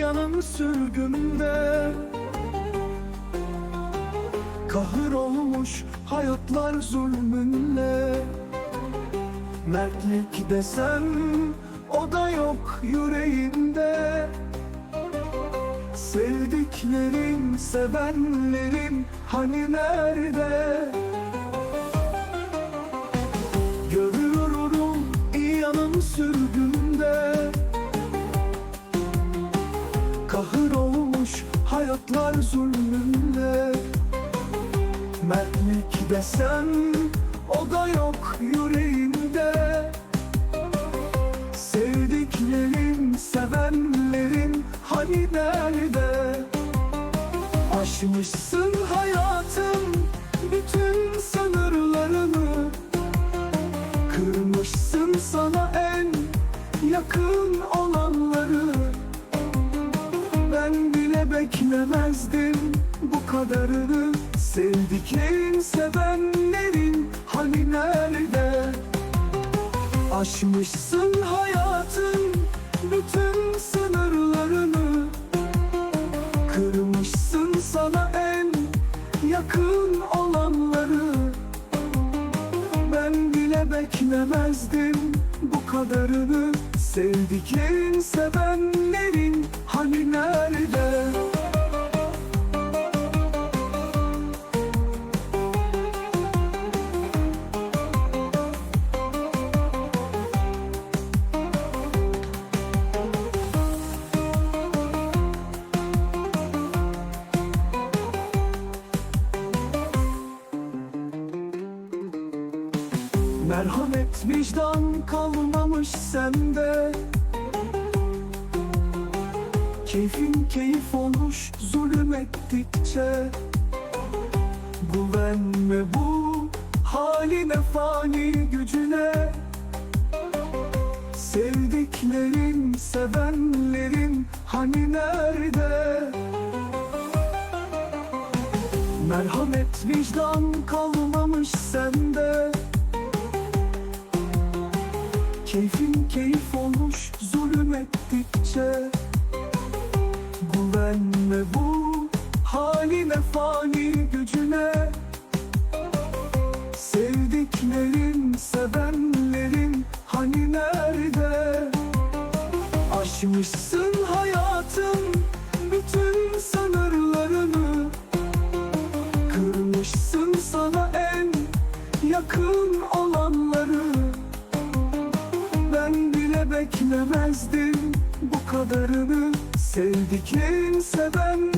yanan sürgünde. Kahır olmuş hayatlar zulmünle Mertlik desem o da yok yüreğinde. Sevdiklerim, sevenlerim hani nerede? Görüyorum yanım sürgünde hayatlar zulmünde Mertlik desem o da yok yüreğinde. Sevdiklerim, sevenlerim hani nerede? Aşmışsın hayatım beklemezdim bu kadarını Sevdiklerin, sevenlerin hani nerede? Aşmışsın hayatın bütün sınırlarını Kırmışsın sana en yakın olanları Ben bile beklemezdim bu kadarını Sevdiklerin, sevenlerin hani nerede? Merhamet vicdan kalmamış sende. Keyfin keyif olmuş zulüm ettikçe. Güvenme bu haline fani gücüne. Sevdiklerin, sevenlerin hani nerede? Merhamet vicdan kalmamış sende Keyfin keyif olmuş zulüm ettikçe Güvenme bu haline fani gücüne Sevdiklerin, sevenlerin hani nerede? Aşmışsın beklemezdim bu kadarını. Sevdiklerin, sevenlerin